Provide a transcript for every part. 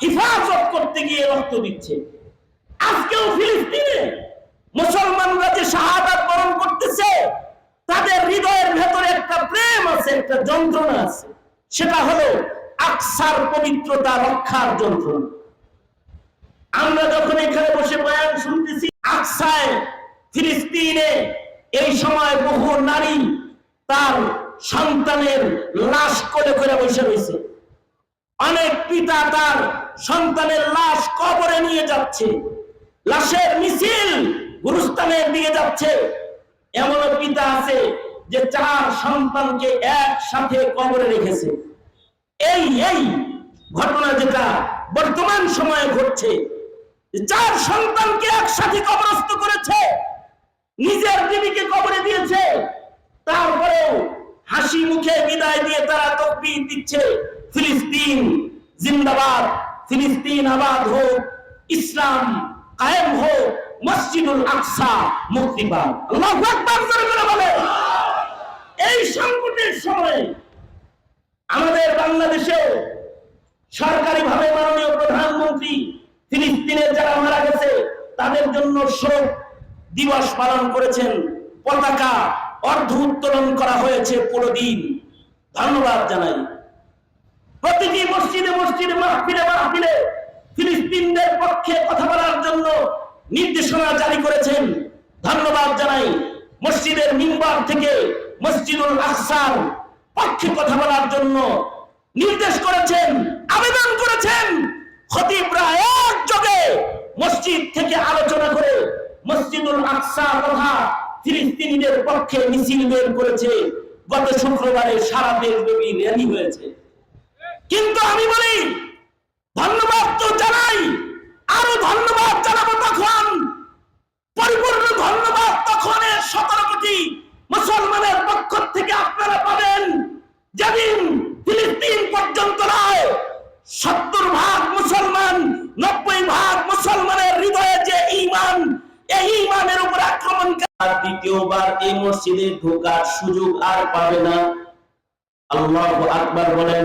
হিফাজত করতে গিয়ে রক্ত দিচ্ছে। আজকেও ফিলিস্তিনে মুসলমানরা যে শাহাদাত বরণ করতেছে, তাদের হৃদয়ের ভেতরে একটা প্রেম আছে, একটা যন্ত্রণা আছে। সেটা হলো আকসার পবিত্রতা রক্ষার যন্ত্রণা। আমরা যখন এখানে বসে বয়ান শুনতেছি, আকসায় ফিলিস্তিনে এই সময় বহু নারী তার সন্তানের লাশ কোলে করে বসে রয়েছে। অনেক পিতা তার সন্তানের লাশ কবরে নিয়ে যাচ্ছে। লাশের মিছিল গুরুস্থানের দিকে যাচ্ছে। এমন পিতা আছে যে চার সন্তানকে একসাথে কবরে রেখেছে। এই এই ঘটনা যেটা বর্তমান সময়ে ঘটছে চার সন্তানকে একসাথে কবরস্থ করেছে, নিজের বিবিকে কবরে দিয়েছে, তারপরেও হাসি মুখে বিদায় দিয়ে তারা তকবির দিচ্ছে। ফিলিস্তিন, জিন্দাবাদ, ফিলিস্তিন আবাদ হোক, ইসলাম কায়েম হোক, মসজিদুল আকসা, মুক্তি বলে এই সংকটের সময় আমাদের বাংলাদেশে সরকারিভাবে মাননীয় প্রধানমন্ত্রী ফিলিস্তিনের যারা মারা গেছে, তাদের জন্য শোক দিবস পালন করেছেন। পতাকা অর্ধ উত্তোলন করা হয়েছে পুরো দিন। ধন্যবাদ জানাই। প্রতিটি মসজিদে মসজিদে, মাহফিলে মাহফিলে ফিলিস্তিনদের পক্ষে কথা বলার জন্য নির্দেশনা জারি করেছেন। ধন্যবাদ জানাই। মসজিদের মিম্বার থেকে মসজিদুল আকসার পক্ষে কথা বলার জন্য নির্দেশ করেছেন, আবেদন করেছেন। খতিবরা একযোগে মসজিদ থেকে আলোচনা করে মসজিদুল আকসা তথা ফিলিস্তিনিদের পক্ষে মিছিল বের করেছে। গত শুক্রবারে সারা দেশব্যাপী র্যালি হয়েছে। কিন্তু আমি বলি, ধন্যবাদ তো জানাই, আরও ধন্যবাদ জানাব তখন। পরিপূর্ণ ধন্যবাদ তখন সতেরো কোটি মুসলমানের পক্ষ থেকে আপনারা পাবেন। যেদিন ফিলিস্তিন পর্যন্ত নয়, সত্তর ভাগ মুসলমান, নব্বই ভাগ মুসলমানের হৃদয়ে যে ইমান এই ইমানের উপর আক্রমণ আর দ্বিতীয়বার এই মসজিদে ঢোকার সুযোগ আর পাবে না। আল্লাহ আকবার বলেন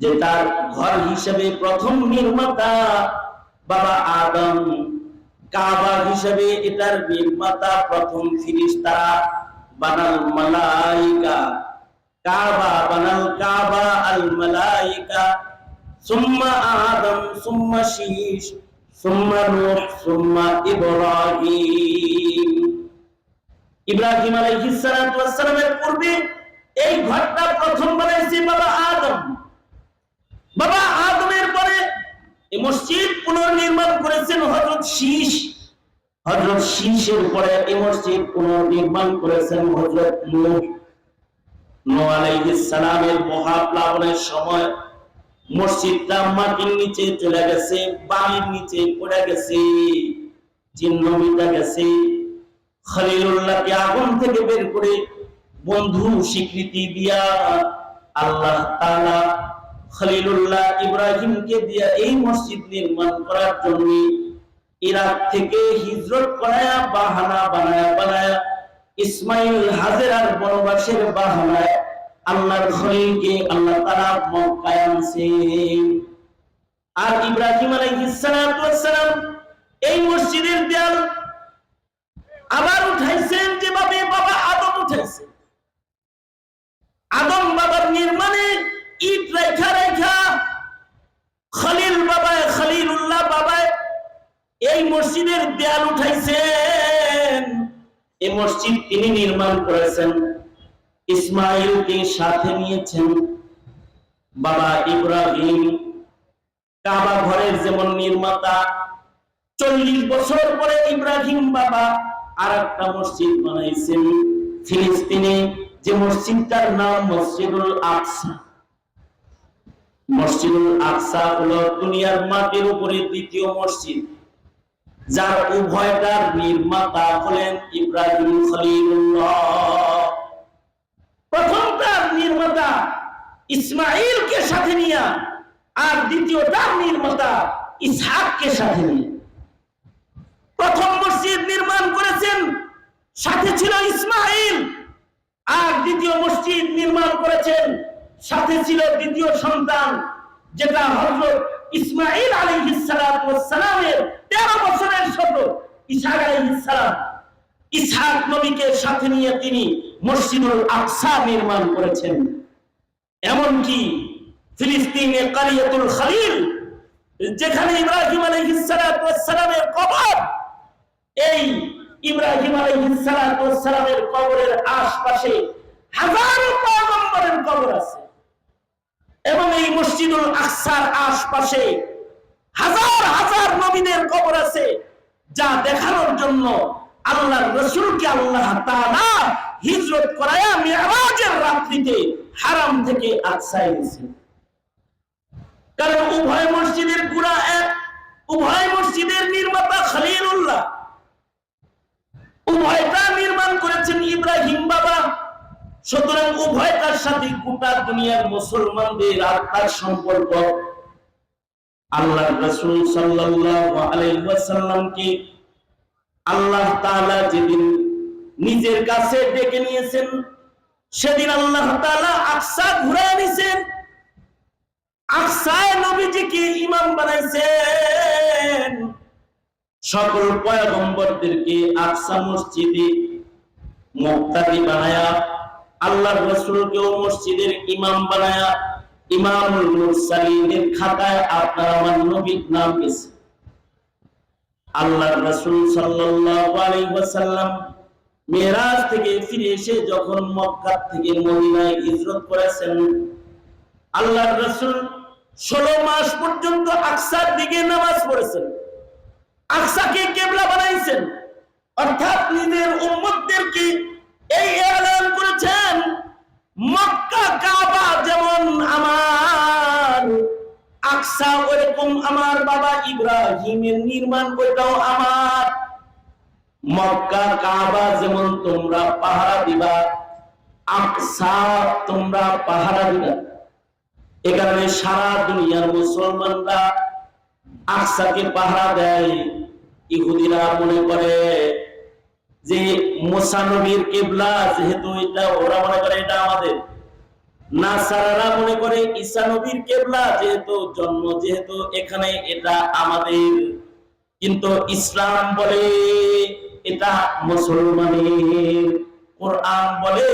যে তার ঘর হিসেবে প্রথম নির্মাতা বাবা আদম, কাবা হিসেবে এটার নির্মাতা প্রথম ফিরিস্তারা বানাল মালাইকা, কাবা বানাল কাবা আল মালাইকা, সুম্মা আদম, সুম্মা শীষ, সুম্মা নূহ, সুম্মা ইব্রাহিম। ইব্রাহিম আলাইহিস সালাতু ওয়াস সালামের পূর্বে এই ঘরটা প্রথম বানাইছে বাবা আদম বাবা আদমের পরে এই মসজিদ পুনর্নির্মাণ করেছেন হযরত শীষ। হযরত শীষের পরে এই মসজিদ পুনর্নির্মাণ করেছেন নূহ। সালামের মহাপ্লাবনের সময় মসজিদটা মাটির নিচে চলে গেছে, বাড়ির নিচে পড়ে গেছে চিহ্ন গেছে। আগুন থেকে বের করে বন্ধু স্বীকৃতি দিয়া আল্লাহ তাআলা খলিলুল্লাহ ইব্রাহিমকে এই মসজিদ নির্মাণ করার জন্য ইরাক থেকে হিজরত করায়া, বাহানা বানায়া বানায়া, ইসমাইল হাজেরার বনবাসের বাহানায় আল্লাহর খলিলকে আল্লাহ তাআলা মক্কায় আনছেন আর ইব্রাহিম আলাইহিস সালাতু ওয়াস সালাম এই মসজিদের দেয়াল আবার উঠাইছেন যেভাবে বাবা আদম উঠাইছে। আদম বাবার নির্মাণে ইট রেখা রেখা খলিল বাবায়, খলিলুল্লাহ বাবায়, এই মসজিদের দেয়াল উঠাইছেন। এই মসজিদ তিনি নির্মাণ করেছেন ইসমাইলকে সাথে নিয়েছেন। বাবা ইব্রাহিম কাবা ঘরের যেমন নির্মাতা, চল্লিশ বছর পরে ইব্রাহিম বাবা আর একটা মসজিদ বানাইছেন। ফিলিস্তিনে যে মসজিদটার নাম মসজিদুল আকসা। মসজিদুল আকসা হলো দুনিয়ার মাটির উপরে দ্বিতীয় মসজিদ, যার উভয়টার নির্মাতা হলেন ইব্রাহিম নির্মাতা ইসমাইলকে সাথে নির্মাতা প্রথম মসজিদ নির্মাণ করেছেন, সাথে ছিল ইসমাইল আর দ্বিতীয় মসজিদ নির্মাণ করেছেন সাথে ছিল দ্বিতীয় সন্তান, যেটা হযরত ইসমাইল আলাইহিস সালামের তেরো বছরের ছোট ইসহাক আলাইহিস সালাম। ইসহাক নবীকে সাথে নিয়ে তিনি মসজিদুল আকসা নির্মাণ করেছেন। এমনকি ফিলিস্তিনে কারিয়াতুল খলিল, যেখানে ইব্রাহিম আলাইহিস সালামের কবর, এই ইব্রাহিম আলাইহিস সালামের কবরের আশপাশে হাজারো পয়গম্বরের কবর আছে। এবং এই মসজিদুল আকসার আশপাশে হাজার হাজার নবীদের কবর আছে, যা দেখানোর জন্য আল্লাহর রসুলকে আল্লাহ তাআলা হিজরত করায়া মিরাজের রাত্রিতে হারাম থেকে আকসায় গেছেন কারণ উভয় মসজিদের গুড়া এক, উভয় মসজিদের নির্মাতা খলিলুল্লাহ। উভয়টা নির্মাণ করেছেন ইব্রাহিম বাবা। সুতরাং উভয়টার সাথে গোটা দুনিয়ার মুসলমানদের আত্মার সম্পর্ক। আল্লাহ রসুল ওয়াসাল্লামকে আল্লাহ যেদিন নিজের কাছে ডেকে নিয়েছেন, সেদিন আল্লাহ আকসা ঘুরে আকসায় নবীজিকে ইমাম বানাইছেন। সকল পয়গম্বরদেরকে আকসা মসজিদে মুক্তাদি বানায়া আল্লাহ রসুলকেও মসজিদের ইমাম বানায়া গেছে আল্লাহ রসুল করেছেন ষোলো মাস পর্যন্ত আকসার দিকে নামাজ পড়েছেন। আকসাকে কেবলা বানাইছেন। অর্থাৎ নিজের উম্মতদেরকে এই করেছেন মক্কা যেমন আমার, আকসা আমার, বাবা ইব্রাহিমের নির্মাণ ওইটাও আমার। মক্কা কাবা যেমন তোমরা পাহারা দিবা, আকসা তোমরা পাহারা দিবা। এ কারণে সারা দুনিয়ার মুসলমানরা আকসাকে পাহারা দেয়, ইহুদিরা মনে করে যে মোসানবীর কেবলা, যেহেতু এটা ওরা মনে করে এটা আমাদের। নাসারারা মনে করে ঈসানবীর কেবলা, যেহেতু জন্ম, যেহেতু এখানে এটা আমাদের। কিন্তু ইসলাম বলে এটা মুসলমানের। কোরআন বলে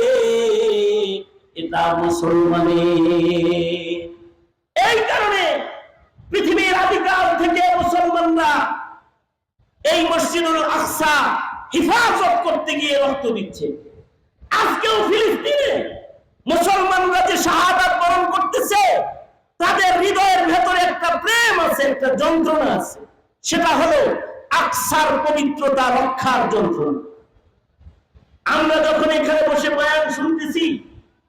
এটা মুসলমানের। এই কারণে পৃথিবীর আদিকাল থেকে মুসলমানরা এই মসজিদুল আকসা হিফাজত করতে গিয়ে রক্ত দিচ্ছে। আজকেও ফিলিস্তিনে মুসলমানরা যে শাহাদাত বরণ করতেছে, তাদের হৃদয়ের ভেতরে একটা প্রেম আছে, একটা যন্ত্রণা আছে। সেটা হলো আকসার পবিত্রতা রক্ষার যন্ত্রণা। আমরা যখন এখানে বসে বয়ান শুনতেছি,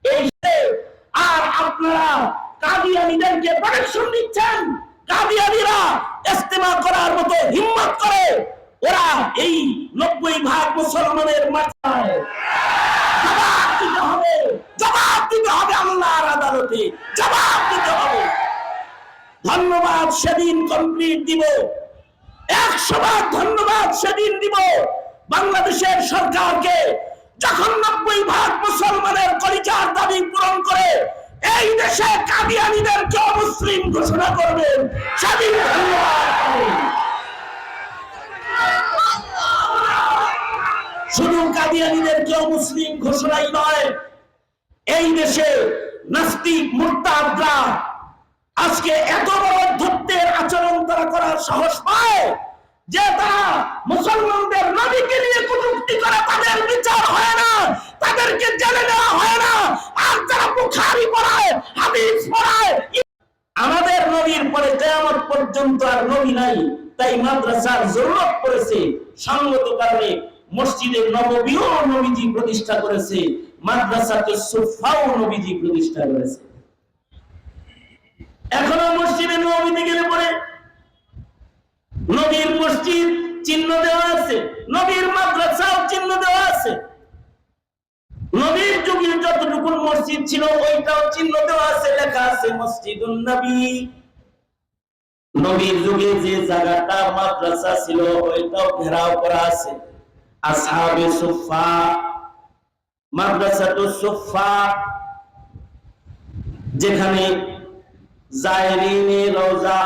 এই আর আপনারা কাদিয়ানিদেরকে প্রোটেকশন দিচ্ছেন, কাদিয়ানিরা ইস্তেমা করার মতো হিম্মত করে ওরা এই নব্বই ভাগ মুসলমানের মাথায়। জবাব দিতে হবে ধন্যবাদ সেদিন কমপ্লিট দিব। একশো বার ধন্যবাদ সেদিন দিব বাংলাদেশের সরকারকে। যখন নব্বই ভাগ মুসলমানের কলিচার দাবি পূরণ করে, এই দেশে কাদিয়ানিদেরকে অমুসলিম ঘোষণা করবেন। সেদিন ধন্যবাদ। পাবেন। শুধু কাদিয়ানিদেরকে অমুসলিম ঘোষণাই নয় এই দেশে নাস্তিক মুরতাদরা আজকে এত বড় ধত্তের আচরণ তারা করার সাহস পায় যে তারা মুসলমানদের নবীকে নিয়ে কটূক্তি করে তাদের বিচার হয় না, তাদেরকে জেলে নেওয়া হয় না আর যারা বুখারি পড়ায়, হাদিস পড়ায় আমাদের নবীর পরে কেয়ামত পর্যন্ত আর নবী নাই, তাই মাদ্রাসার জরুরত পড়েছে সঙ্গত কারণে মসজিদে নববীও নবীজি প্রতিষ্ঠা করেছে, মাদ্রাসাতে সুফাও নবীজি প্রতিষ্ঠা করেছে। এখনও মসজিদে নবীতে গেলে পরে নবীর মসজিদ চিহ্ন দেওয়া আছে, নবীর মাদ্রাসাও চিহ্ন দেওয়া আছে। নবীর যুগে যতটুকু মসজিদ ছিল, ওইটাও চিহ্ন দেওয়া আছে, লেখা আছে মসজিদুন নবী। নবীর যুগে যে জায়গাটা মাদ্রাসা ছিল, ওইটাও ঘেরাও করা আছে। আসহাবে সুফা মাদ্রাসাতু সুফা যেখানে জায়রিনে রওজা,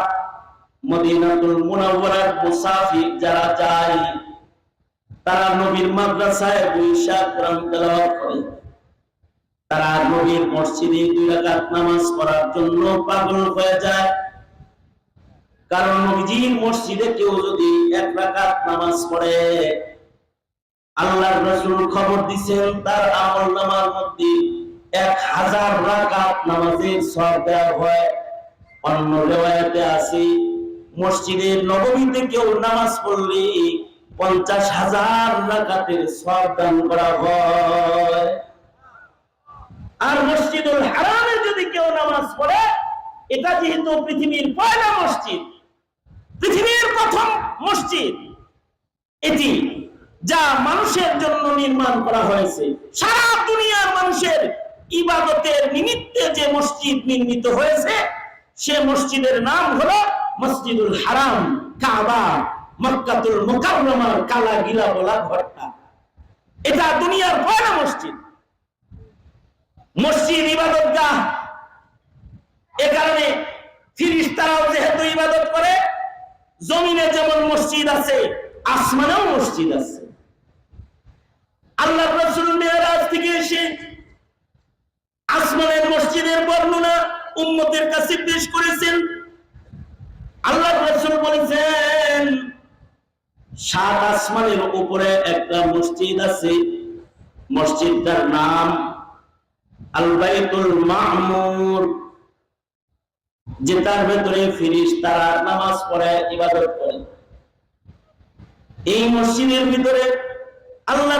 মদিনাতুল মুনাওয়ারার মুসাফির যারা যায়, তারা নবীর মাদ্রাসায় বৈশা কোরআন তেলাওয়াত করে। তারা নবীর মসজিদে দুই রাকাত নামাজ পড়ার জন্য পাগল হয়ে যায়। কারণ নবীজির মসজিদে কেউ যদি এক রাকাত নামাজ পড়ে আল্লাহর রাসূল খবর দিছেন, তার আমল নামার মধ্যে এক হাজার রাকাত নামাজের সব দেওয়া হয়। অন্য রেওয়ায়তে আছে মসজিদের নবমীতে কেউ নামাজ পড়লে পঞ্চাশ হাজার রাকাতের সব দান করা হয়। আর মসজিদুল হারামে যদি কেউ নামাজ পড়ে, এটা যেহেতু পৃথিবীর পয়লা মসজিদ, পৃথিবীর প্রথম মসজিদ, এটি যা মানুষের জন্য নির্মাণ করা হয়েছে। সারা দুনিয়ার মানুষের ইবাদতের নিমিত্তে যে মসজিদ নির্মিত হয়েছে, সে মসজিদের নাম হলো মসজিদুল হারাম, কাবা, মক্কাতুল মুকাররমার কালা গিলা বলা ঘরটা। এটা দুনিয়ার পয়লা মসজিদ। মসজিদ ইবাদতগাহ এ কারণে ফিরিস্তারাও যেহেতু ইবাদত করে, জমিনে যেমন মসজিদ আছে, আসমানেও মসজিদ আছে। আল্লাহ রসুল মেয়েরাজ থেকে এসে আসমানের মসজিদের বর্ণনা উম্মতের কাছে পেশ করেছেন। আল্লাহ রসুল বলেছেন, সাত আসমানের উপরে একটা মসজিদ আছে। মসজিদটার নাম আল বাইতুল মামুর। যে তার ভেতরে ফিরিস তারা নামাজ পড়ে, ইবাদত করে। এই মসজিদের ভিতরে আল্লাহ